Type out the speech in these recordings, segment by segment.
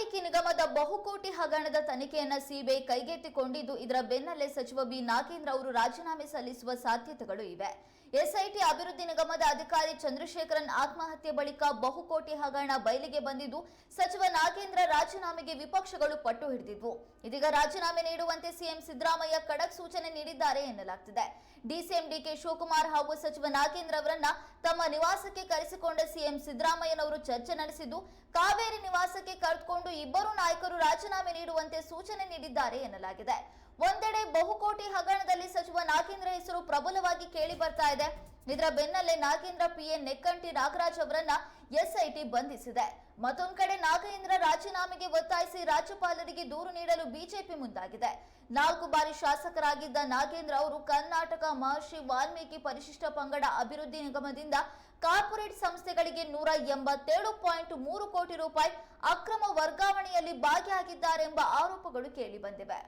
ವಾಲ್ಮೀಕಿ ನಿಗಮದ ಬಹುಕೋಟಿ ಹಗರಣದ ತನಿಖೆಯನ್ನ ಸಿಬಿಐ ಕೈಗೆತ್ತಿಕೊಂಡಿದ್ದು, ಇದರ ಬೆನ್ನಲ್ಲೇ ಸಚಿವ ಬಿ. ನಾಗೇಂದ್ರ ಅವರು ರಾಜೀನಾಮೆ ಸಲ್ಲಿಸುವ ಸಾಧ್ಯತೆಗಳು ಇವೆ. ಎಸ್ಐಟಿ ಅಭಿವೃದ್ಧಿ ನಿಗಮದ ಅಧಿಕಾರಿ ಚಂದ್ರಶೇಖರನ್ ಆತ್ಮಹತ್ಯೆ ಬಳಿಕ ಬಹುಕೋಟಿ ಹಗರಣ ಬಯಲಿಗೆ ಬಂದಿದ್ದು, ಸಚಿವ ನಾಗೇಂದ್ರ ರಾಜೀನಾಮೆಗೆ ವಿಪಕ್ಷಗಳು ಪಟ್ಟು ಹಿಡಿದಿದ್ವು. ಇದೀಗ ರಾಜೀನಾಮೆ ನೀಡುವಂತೆ ಸಿಎಂ ಸಿದ್ದರಾಮಯ್ಯ ಖಡಕ್ ಸೂಚನೆ ನೀಡಿದ್ದಾರೆ ಎನ್ನಲಾಗ್ತಿದೆ. ಡಿಸಿಎಂ ಡಿಕೆ ಶಿವಕುಮಾರ್ ಹಾಗೂ ಸಚಿವ ನಾಗೇಂದ್ರ ಅವರನ್ನ ತಮ್ಮ ನಿವಾಸಕ್ಕೆ ಕರೆಸಿಕೊಂಡ ಸಿಎಂ ಸಿದ್ದರಾಮಯ್ಯನವರು ಚರ್ಚೆ ನಡೆಸಿದ್ದು, ಕಾವೇರಿ ನಿವಾಸಕ್ಕೆ ಕರೆದುಕೊಂಡು ಇಬ್ಬರು ನಾಯಕರು ರಾಜೀನಾಮೆ ನೀಡುವಂತೆ ಸೂಚನೆ ನೀಡಿದ್ದಾರೆ ಎನ್ನಲಾಗಿದೆ. ಒಂದೆಡೆ ಬಹುಕೋಟಿ ಹಗರಣದಲ್ಲಿ ಸಚಿವ ನಾಗೇಂದ್ರ ಹೆಸರು ಪ್ರಬಲವಾಗಿ ಕೇಳಿ ಬರ್ತಾ ಇದೆ. ಇದರ ಬೆನ್ನಲ್ಲೇ ನಾಗೇಂದ್ರ ಪಿಎ ನೆಕ್ಕಂಟಿ ನಾಗರಾಜ್ ಅವರನ್ನ ಎಸ್ಐಟಿ ಬಂಧಿಸಿದೆ. ಮತ್ತೊಂದು ಕಡೆ ನಾಗೇಂದ್ರ ರಾಜೀನಾಮೆಗೆ ಒತ್ತಾಯಿಸಿ ರಾಜ್ಯಪಾಲರಿಗೆ ದೂರು ನೀಡಲು ಬಿಜೆಪಿ ಮುಂದಾಗಿದೆ. ನಾಲ್ಕು ಬಾರಿ ಶಾಸಕರಾಗಿದ್ದ ನಾಗೇಂದ್ರ ಅವರು ಕರ್ನಾಟಕ ಮಹರ್ಷಿ ವಾಲ್ಮೀಕಿ ಪರಿಶಿಷ್ಟ ಪಂಗಡ ಅಭಿವೃದ್ಧಿ ನಿಗಮದಿಂದ ಕಾರ್ಪೊರೇಟ್ ಸಂಸ್ಥೆಗಳಿಗೆ ನೂರ ಎಂಬತ್ತೇಳು ಪಾಯಿಂಟ್ ಮೂರು ಕೋಟಿ ರೂಪಾಯಿ ಅಕ್ರಮ ವರ್ಗಾವಣೆಯಲ್ಲಿ ಭಾಗಿಯಾಗಿದ್ದಾರೆಂಬ ಆರೋಪಗಳು ಕೇಳಿಬಂದಿವೆ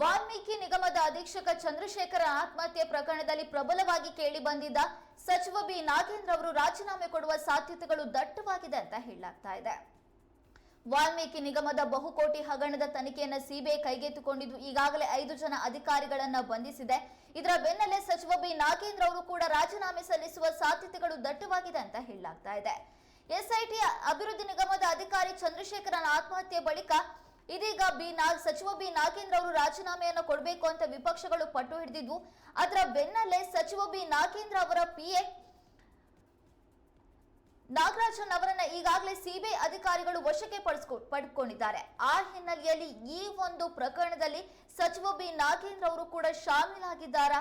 ವಾಲ್ಮೀಕಿ ನಿಗಮದ ಅಧೀಕ್ಷಕ ಚಂದ್ರಶೇಖರ ಆತ್ಮಹತ್ಯೆ ಪ್ರಕರಣದಲ್ಲಿ ಪ್ರಬಲವಾಗಿ ಕೇಳಿ ಬಂದಿದ್ದ ಸಚಿವ ಬಿ. ನಾಗೇಂದ್ರ ಅವರು ರಾಜೀನಾಮೆ ಕೊಡುವ ಸಾಧ್ಯತೆಗಳು ದಟ್ಟವಾಗಿದೆ ಅಂತ ಹೇಳಲಾಗ್ತಾ ಇದೆ. ವಾಲ್ಮೀಕಿ ನಿಗಮದ ಬಹುಕೋಟಿ ಹಗರಣದ ತನಿಖೆಯನ್ನು ಸಿಬಿಐ ಕೈಗೆತ್ತಿಕೊಂಡಿದ್ದು ಈಗಾಗಲೇ ಐದು ಜನ ಅಧಿಕಾರಿಗಳನ್ನ ಬಂಧಿಸಿದೆ. ಇದರ ಬೆನ್ನಲ್ಲೇ ಸಚಿವ ಬಿ. ನಾಗೇಂದ್ರ ಅವರು ಕೂಡ ರಾಜೀನಾಮೆ ಸಲ್ಲಿಸುವ ಸಾಧ್ಯತೆಗಳು ದಟ್ಟವಾಗಿದೆ ಅಂತ ಹೇಳಲಾಗ್ತಾ ಇದೆ. ಎಸ್ಐಟಿ ಅಭಿವೃದ್ಧಿ ನಿಗಮದ ಅಧಿಕಾರಿ ಚಂದ್ರಶೇಖರನ ಆತ್ಮಹತ್ಯೆ ಬಳಿಕ ಇದೀಗ ಬಿ ನಾಗ್ ಸಚಿವ ಬಿ ನಾಗೇಂದ್ರ ಅವರು ರಾಜೀನಾಮೆಯನ್ನು ಕೊಡಬೇಕು ಅಂತ ವಿಪಕ್ಷಗಳು ಪಟ್ಟು ಹಿಡಿದಿದ್ವು. ಅದರ ಬೆನ್ನಲ್ಲೇ ಸಚಿವ ಬಿ ನಾಗೇಂದ್ರ ಅವರ ಪಿಎ ನಾಗರಾಜನ್ ಅವರನ್ನ ಈಗಾಗಲೇ ಸಿಬಿಐ ಅಧಿಕಾರಿಗಳು ವಶಕ್ಕೆ ಪಡಿಸ್ಕೊ, ಪಡ್ಕೊಂಡಿದ್ದಾರೆ. ಆ ಹಿನ್ನೆಲೆಯಲ್ಲಿ ಈ ಒಂದು ಪ್ರಕರಣದಲ್ಲಿ ಸಚಿವ ಬಿ ನಾಗೇಂದ್ರ ಅವರು ಕೂಡ ಶಾಮೀಲಾಗಿದ್ದಾರಾ?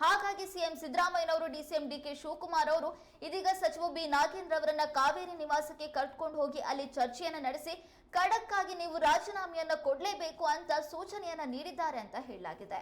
ಹಾಗಾಗಿ ಸಿಎಂ ಸಿದ್ದರಾಮಯ್ಯನವರು ಡಿಸಿಎಂ ಡಿಕೆ ಶಿವಕುಮಾರ್ ಅವರು ಇದೀಗ ಸಚಿವ ಬಿ ನಾಗೇಂದ್ರ ಅವರನ್ನ ಕಾವೇರಿ ನಿವಾಸಕ್ಕೆ ಕರ್ಕೊಂಡು ಹೋಗಿ ಅಲ್ಲಿ ಚರ್ಚೆಯನ್ನ ನಡೆಸಿ ಖಡಕ್ ಆಗಿ ನೀವು ರಾಜೀನಾಮೆಯನ್ನ ಕೊಡಲೇಬೇಕು ಅಂತ ಸೂಚನೆಯನ್ನ ನೀಡಿದ್ದಾರೆ ಅಂತ ಹೇಳಲಾಗಿದೆ.